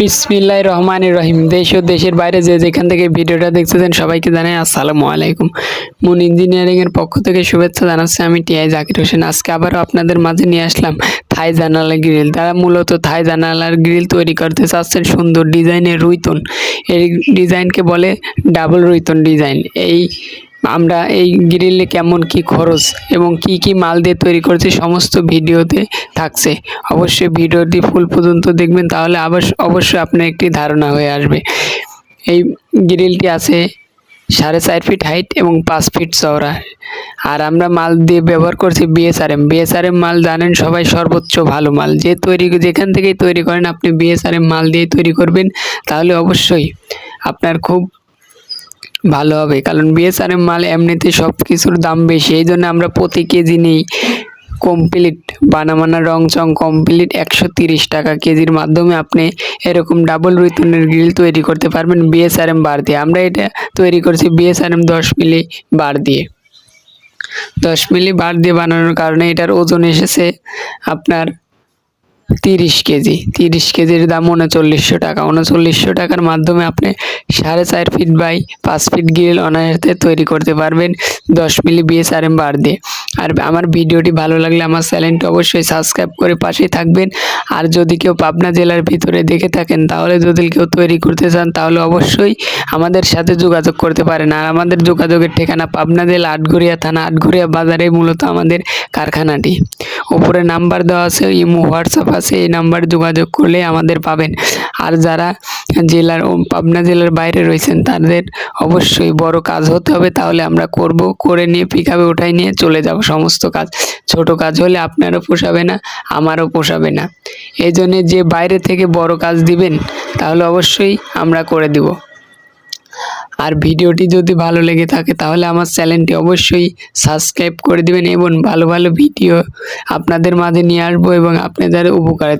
বিসমিল্লাহ রহমান রহিম। দেশ ও দেশের বাইরে যে যেখান থেকে ভিডিওটা দেখতেছেন সবাইকে জানাই আসসালামু আলাইকুম। মুন ইঞ্জিনিয়ারিং এর পক্ষ থেকে শুভেচ্ছা জানাচ্ছি আমি টিআই জাকির হোসেন। আজকে আবারও আপনাদের মাঝে নিয়ে আসলাম থাই জানালা গ্রিল। তারা মূলত থাই জানালার গ্রিল তৈরি করতে চাচ্ছেন সুন্দর ডিজাইনের রুইতন। এই ডিজাইনকে বলে ডাবল রুইতন ডিজাইন। এই আমরা এই গ্রিলে কেমন কি খরচ এবং কি কি মাল দিয়ে তৈরি করছি সমস্ত ভিডিওতে থাকছে। অবশ্যই ভিডিওটি ফুল পর্যন্ত দেখবেন, তাহলে অবশ্যই আপনার একটি ধারণা হয়ে আসবে। এই গ্রিলটি আছে সাড়ে চার ফিট হাইট এবং পাঁচ ফিট চওড়া। আর আমরা মাল দিয়ে ব্যবহার করছি বিএসআরএম বিএসআরএম মাল জানেন সবাই সর্বোচ্চ ভালো মাল। যে তৈরি, যেখান থেকেই তৈরি করেন, আপনি বিএসআরএম মাল দিয়ে তৈরি করবেন, তাহলে অবশ্যই আপনার খুব ভালো হবে। কারণ বিএসআরএম মাল এমনিতে সব কিছুর দাম বেশি। এই জন্য আমরা প্রতি কেজি নিই কমপ্লিট বানামানা রং চং কমপ্লিট একশো তিরিশ টাকা কেজির মাধ্যমে আপনি এরকম ডাবল রুইতনের গ্রিল তৈরি করতে পারবেন বিএসআরএম বার দিয়ে। আমরা এটা তৈরি করছি বিএসআরএম দশ মিলি বার দিয়ে। দশ মিলি বার দিয়ে বানানোর কারণে এটার ওজন এসেছে আপনার তিরিশ কেজি। তিরিশ কেজির দাম উনচল্লিশশো টাকা। উনচল্লিশশো টাকার মাধ্যমে আপনি সাড়ে চার ফিট বাই পাঁচ ফিট গ্রিল অনায়াসে তৈরি করতে পারবেন। দশ মিলি বিএসআরএম বার দিয়ে। আর আমার ভিডিওটি ভালো লাগলে আমার চ্যানেলটি অবশ্যই সাবস্ক্রাইব করে পাশেই থাকবেন। আর যদি কেউ পাবনা জেলার ভিতরে দেখে থাকেন, তাহলে যদি কেউ তৈরি করতে চান, তাহলে অবশ্যই আমাদের সাথে যোগাযোগ করতে পারেন। আর আমাদের যোগাযোগের ঠিকানা পাবনা জেলা আটঘরিয়া থানা আটঘরিয়া বাজারে, মূলত আমাদের কারখানাটি। উপরে নাম্বার দেওয়া আছে, ইমো, হোয়াটসঅ্যাপ আছে, এই নাম্বার যোগাযোগ করলে আমাদের পাবেন। আর যারা জেলার পাবনা জেলার বাইরে রয়েছেন, তাদের অবশ্যই বড় কাজ হতে হবে। তাহলে আমরা করব, করে নিয়ে পিক আপে উঠাই নিয়ে চলে যাব। সমস্ত কাজ, ছোট কাজ হলে আপনারও পোষাবে না, আমারও পোষাবে না। এই জন্যে যে বাইরে থেকে বড় কাজ দিবেন, তাহলে অবশ্যই আমরা করে দিব। আর ভিডিওটি যদি ভালো লেগে থাকে তাহলে আমার চ্যানেলটি অবশ্যই সাবস্ক্রাইব করে দিবেন এবং ভালো ভালো ভিডিও আপনাদের মাঝে নিয়ে আসব এবং আপনাদের উপকারে